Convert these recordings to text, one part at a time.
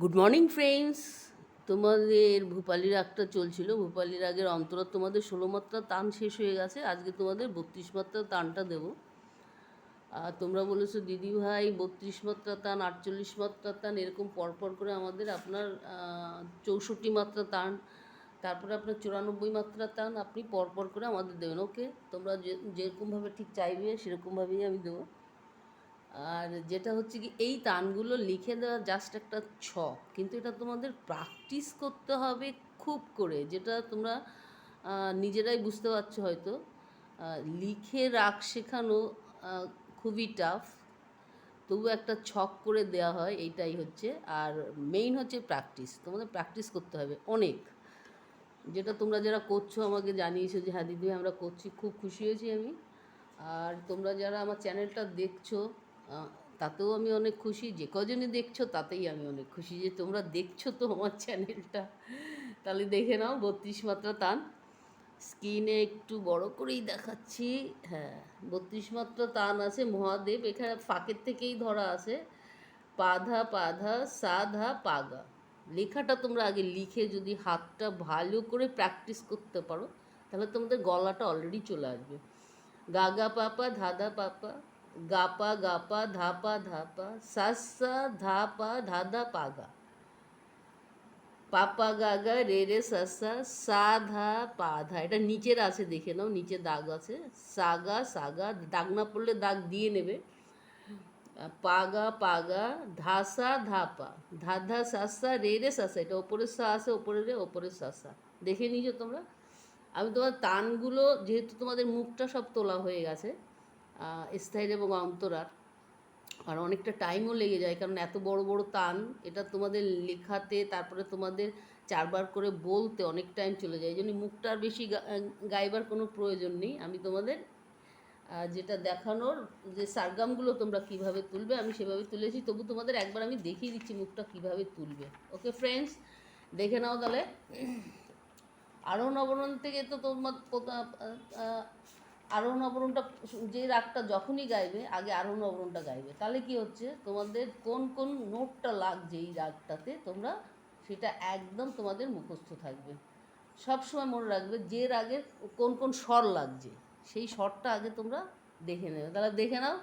Good morning friends তোমাদের ভূপালি রাগটা চলছিল। ভূপালি রাগের অন্তরা তোমাদের ষোলো মাত্রা তান শেষ হয়ে গেছে। আজকে তোমাদের বত্রিশ মাত্রা তানটা দেবো। আর তোমরা বলেছ, দিদি ভাই, বত্রিশ মাত্রা তান, আটচল্লিশ মাত্রা তান, এরকম পরপর করে আমাদের আপনার চৌষট্টি মাত্রা তান, তারপরে আপনার চুরানব্বই মাত্রা টান আপনি পরপর করে আমাদের দেবেন। ওকে তোমরা যে, যেরকমভাবে ঠিক চাইবে, সেরকমভাবেই আমি দেবো। আর যেটা হচ্ছে কি, এই তানগুলো লিখে দেওয়া জাস্ট একটা ছক, কিন্তু এটা তোমাদের প্র্যাকটিস করতে হবে খুব করে, যেটা তোমরা নিজেরাই বুঝতে পারছ হয়তো। লিখে রাগ শেখানো খুবই টাফ তবু একটা ছক করে দেওয়া হয়, এইটাই হচ্ছে। আর মেইন হচ্ছে প্র্যাকটিস তোমাদের প্র্যাকটিস করতে হবে অনেক। যেটা তোমরা যারা করছ, আমাকে জানিয়েছো যে হ্যাঁ দিদি আমরা করছি, খুব খুশি হয়েছি আমি। আর তোমরা যারা আমার চ্যানেলটা দেখছ তাতেও আমি অনেক খুশি। যে কজনই দেখছ, তাতেই আমি অনেক খুশি। যে তোমরা দেখছ তো আমার চ্যানেলটা। তাহলে দেখে নাও, বত্রিশ মাত্রা টান। স্ক্রিনে একটু বড় করেই দেখাচ্ছি। হ্যাঁ বত্রিশ মাত্রা টান আছে মহাদেব। এখানে ফাঁকের থেকেই ধরা আছে। পাধা পাধা, সাধা, পাগা। লেখাটা তোমরা আগে লিখে যদি হাতটা ভালো করে প্র্যাকটিস করতে পারো, তাহলে তোমাদের গলাটা অলরেডি চলে আসবে। গাগা পাপা ধাদা পাপা গাপা গাপা ধাপা ধাপা, সাসা ধাপা ধাদা পাগা। পাপা গাগা রে রে সাসা, সা ধা পা ধা। এটা নিচের আছে, দেখে নাও, নিচে দাগ আছে। সাগা সাগা, দাগ না পড়লে দাগ দিয়ে নেবে। পাগা পাগা, ধাসা ধাপা। ধাধা সাসা, রে রে সাসা। এটা ওপরের সা আছে, ওপরে রে ওপরের সাসা। দেখে নিয়েছো তোমরা? আমি তোমার তানগুলো, যেহেতু তোমাদের মুখটা সব তোলা হয়ে গেছে স্থায়ীর এবং অন্তরার। আর অনেকটা টাইমও লেগে যায়, কারণ এত বড় বড় তান এটা তোমাদের লেখাতে, তারপরে তোমাদের চারবার করে বলতে অনেক টাইম চলে যায়। এই জন্য মুখটা আর বেশি গাইবার কোনো প্রয়োজন নেই। আমি তোমাদের যেটা দেখানোর, যে সারগামগুলো তোমরা কীভাবে তুলবে, আমি সেভাবে তুলেছি। তবু তোমাদের একবার আমি দেখিয়ে দিচ্ছি মুখটা কীভাবে তুলবে। ওকে ফ্রেন্ডস দেখে নাও তাহলে। আরোহণ অবরণ থেকে তো তোমার আরোহণ অবরণটা যে রাগটা যখনই গাইবে, আগে আরোহণ অবরণটা গাইবে। তাহলে কি হচ্ছে? তোমাদের কোন কোন নোটটা লাগছে এই রাগটাতে, তোমরা সেটা একদম তোমাদের মুখস্থ থাকবে। সবসময় মনে রাখবে যে রাগে কোন কোন স্বর লাগছে, সেই স্বরটা আগে তোমরা দেখে নেবে। তাহলে দেখে নাও।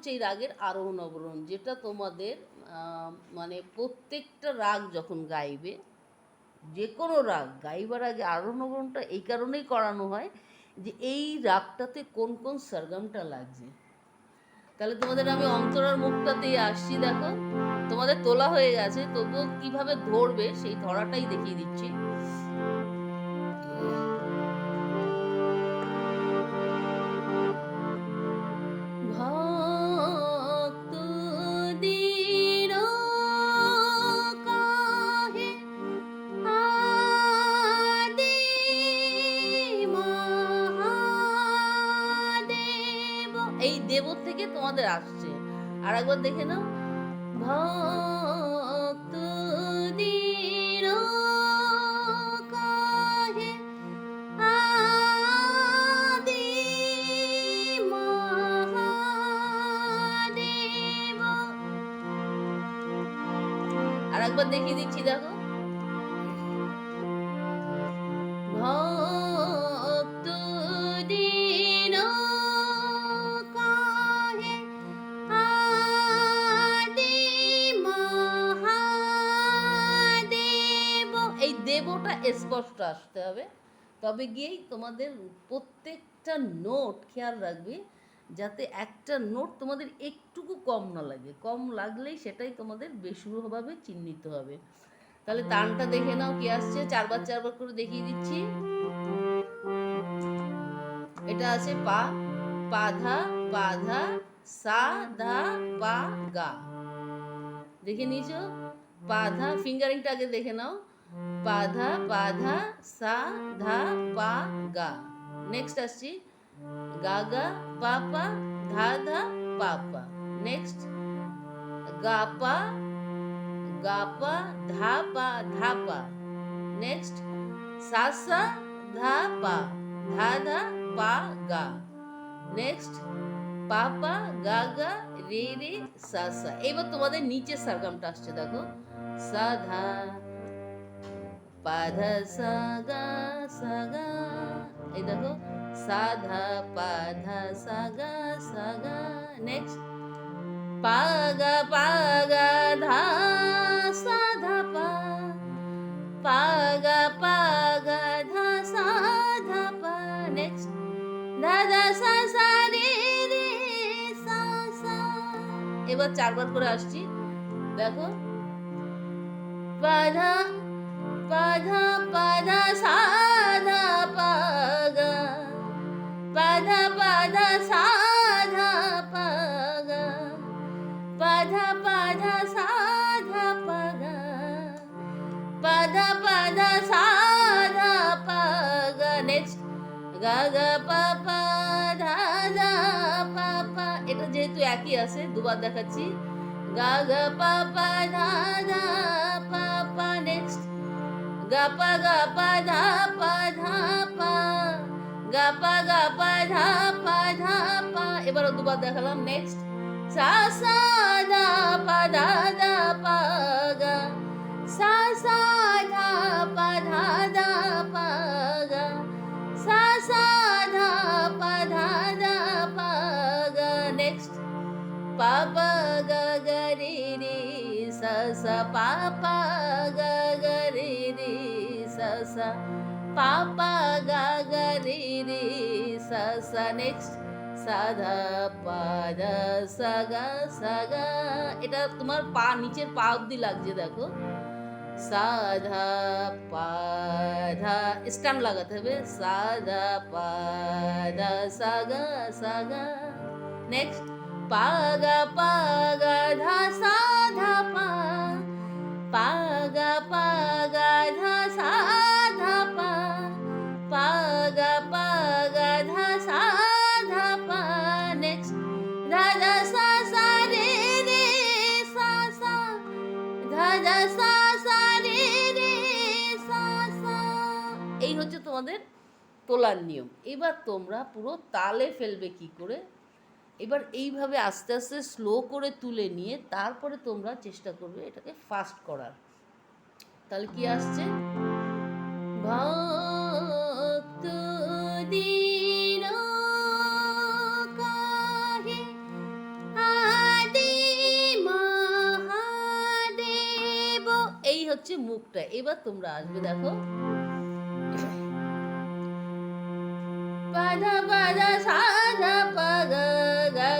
হচ্ছে এই রাগের আরোহণ অবরোহণ যেটা তোমাদের মানে প্রত্যেকটা রাগ যখন গাইবে যে কোনো রাগ গাইবার আগে আরোহণ অবরোহণটা এই কারণেই করানো হয় যে এই রাগটাতে কোন কোন সরগমটা লাগছে। তাহলে তোমাদের আমি অন্তরার মুখটাতেই আসছি, দেখো। তোমাদের তোলা হয়ে গেছে, তবুও কীভাবে ধরবে সেই ধরাটাই দেখিয়ে দিচ্ছি। তোমাদের আসছে। আর একবার দেখে নাও। আদি আর একবার দেখিয়ে দিচ্ছি দেখো। স্পষ্ট আসতে হবে। তবে গিয়েই তোমাদের প্রত্যেকটা নোট খেয়াল রাখবে, যাতে একটা নোট তোমাদের একটুকু কম না লাগে। কম লাগলেই সেটাই তোমাদের বেসুরভাবে চিহ্নিত হবে। তাহলে তানটা দেখে নাও কি আসছে। চারবার চারবার করে দেখিয়ে দিচ্ছি। এটা আছে পা পাধা পাধা সা ধা, পা গা। দেখে নিয়েছো? পাধা ফিঙ্গারিংটা আগে দেখে নাও। পাধা পাধা, সা, ধা, পা, গা। নেক্সট আসছি। গা গা, পা পা, ধা ধা, পা পা। নেক্সট গা, পা গা, পা, ধা পা ধা, পা। নেক্সট সা সা, ধা, পা, ধা ধা, পা, গা। নেক্সট পা পা, গা গা, রে রে, সা সা। এবার তোমাদের নিচে সারগামটা আসছে, দেখো। সা, ধা পা ধা সা গা সা গা এই দেখো সা ধা পা ধা সা গা নেক্সট পা গা পা। গা ধা সা ধা পা পা। গা গা ধা পা নেক্সট ধা ধা সা সা রে সা সা। এবার চারবার করে আসছি। দেখো পাধা পাধা পাধা সা ধা পা গা পাধা পাধা সা ধা পা গা পাধা পাধা সা ধা পা গা পাধা পাধা সা ধা পা গা নেক্সট গা গা পা পা ধা ধা পা পা এটা যেহেতু একই আছে, দুবার দেখাচ্ছি। গা গা পা পা ধা ধা পা। পা নেক্সট গা পা গা পা ধা পা ধা পা গা পা গা পা ধা পা ধা পা এবারও দুবার দেখালাম নেক্সট সা সা ধা পা ধা ধা পা গা সা সা ধা পা ধা ধা পা গা সা সা ধা পা ধা ধা পা গা নেক্সট পা পা গা গা রে রে সা সা পা পা গা গা রে রে সা সা পা পা গা গা রে রে সা সা নেক্সট সাধা পা ধা সা গা সা গা এটা তোমার পা নিচের পা অব্দি লাগছে দেখো সাধা পাধা স্ট্যাম্প লাগাতে হবে সাধা পাধা সাগা সাগা নেক্সট পাগা পাগা ধা সাধা পা পাগা তোমাদের তোলার নিয়ম। এবার তোমরা পুরো তালে ফেলবে কি করে? এবার এইভাবে আস্তে আস্তে স্লো করে তুলে নিয়ে তারপরে তোমরা চেষ্টা করবে এটাকে ফাস্ট করার। তাহলে কি আসছে? এই হচ্ছে মুখটা। এবার তোমরা আসবে, দেখো।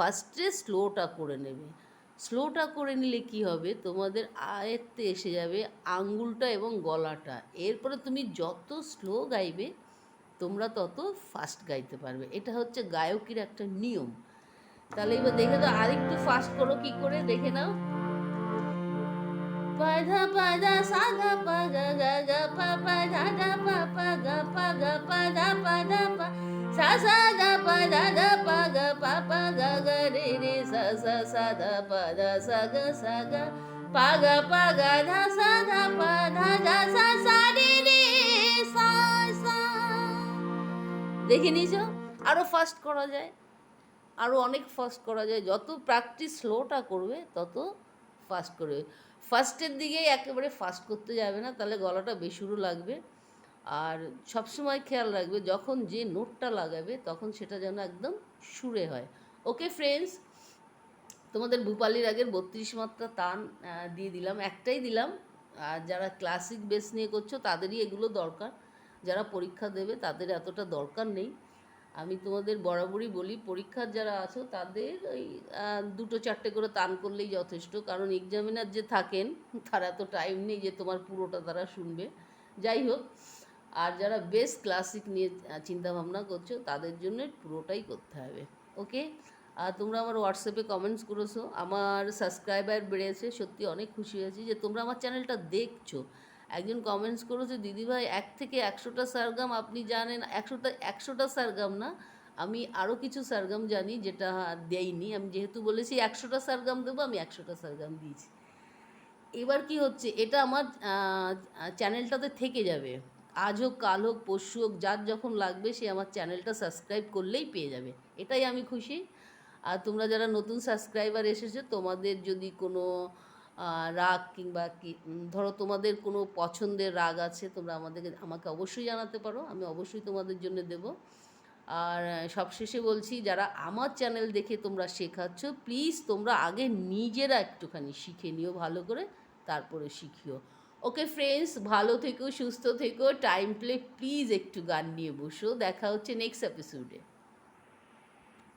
ফার্স্টে স্লোটা করে নেবে। স্লোটা করে নিলে কি হবে? তোমাদের আয়ত্তে এসে যাবে আঙ্গুলটা এবং গলাটা। এরপরে তুমি যত স্লো গাইবে, তোমরা তত ফাস্ট গাইতে পারবে। এটা হচ্ছে গায়কের একটা নিয়ম। তাহলে এবার দেখে তো আরেকটু ফাস্ট করো কি করে? দেখে নাও। সা ধা পা ধা ধা পা গা পা পা গা গা রে রে সা সা সা ধা পা ধা সা গা সা গা পা গা পা গা ধা সা ধা পা ধা ধা সা সা রে রে সা সা দেখে নিয়েছো? আরও ফাস্ট করা যায়। আরও অনেক ফাস্ট করা যায়। যত প্র্যাকটিস স্লোটা করবে, তত ফাস্ট করবে। ফার্স্টের দিকেই একেবারে ফাস্ট করতে যাবে না, তাহলে গলাটা বেসুরো লাগবে। আর সবসময় খেয়াল রাখবে, যখন যে নোটটা লাগাবে, তখন সেটা যেন একদম সুরে হয়। ওকে ফ্রেন্ডস, তোমাদের ভূপালির আগের বত্রিশ মাত্রা তান দিয়ে দিলাম। একটাই দিলাম। আর যারা ক্লাসিক বেস নিয়ে করছ, তাদেরই এগুলো দরকার। যারা পরীক্ষা দেবে, তাদের এতটা দরকার নেই। আমি তোমাদের বরাবরই বলি, পরীক্ষার যারা আছো তাদের ওই দুটো চারটে করে তান করলেই যথেষ্ট। কারণ এক্সামিনার যে থাকেন, তার এত টাইম নেই যে তোমার পুরোটা তারা শুনবে। যাই হোক, আর যারা বেস্ট ক্লাসিক নিয়ে চিন্তা ভাবনা করছ, তাদের জন্য পুরোটাই করতে হবে। ওকে আর তোমরা আমার হোয়াটসঅ্যাপে কমেন্টস করেছ। আমার সাবস্ক্রাইবার বেড়েছে। সত্যি অনেক খুশি হয়েছি যে তোমরা আমার চ্যানেলটা দেখছ। একজন কমেন্টস করেছে দিদিভাই এক থেকে একশোটা সারগাম আপনি জানেন। একশোটা একশোটা সারগাম না, আমি আরও কিছু সারগাম জানি যেটা দেয়নি আমি যেহেতু বলেছি একশোটা সারগাম দেবো, আমি একশোটা সারগাম দিয়েছি। এবার কি হচ্ছে? এটা আমার চ্যানেলটাতে থেকে যাবে। আজ হোক, কাল হোক, পরশু হোক, যার যখন লাগবে, সে আমার চ্যানেলটা সাবস্ক্রাইব করলেই পেয়ে যাবে। এটাই আমি খুশি। আর তোমরা যারা নতুন সাবস্ক্রাইবার এসেছ, তোমাদের যদি কোনো রাগ কিংবা কি ধরো তোমাদের কোনো পছন্দের রাগ আছে, তোমরা আমাদেরকে, আমাকে অবশ্যই জানাতে পারো, আমি অবশ্যই তোমাদের জন্য দেব। আর সবশেষে বলছি, যারা আমার চ্যানেল দেখে তোমরা শেখাচ্ছ, প্লিজ তোমরা আগে নিজেরা একটুখানি শিখে নিও ভালো করে, তারপরে শিখিও। ওকে ফ্রেন্ডস, ভালো থেকো, সুস্থ থেকো, টাইম প্লে, প্লিজ একটু গান নিয়ে বসো। দেখা হচ্ছে নেক্সট এপিসোডে।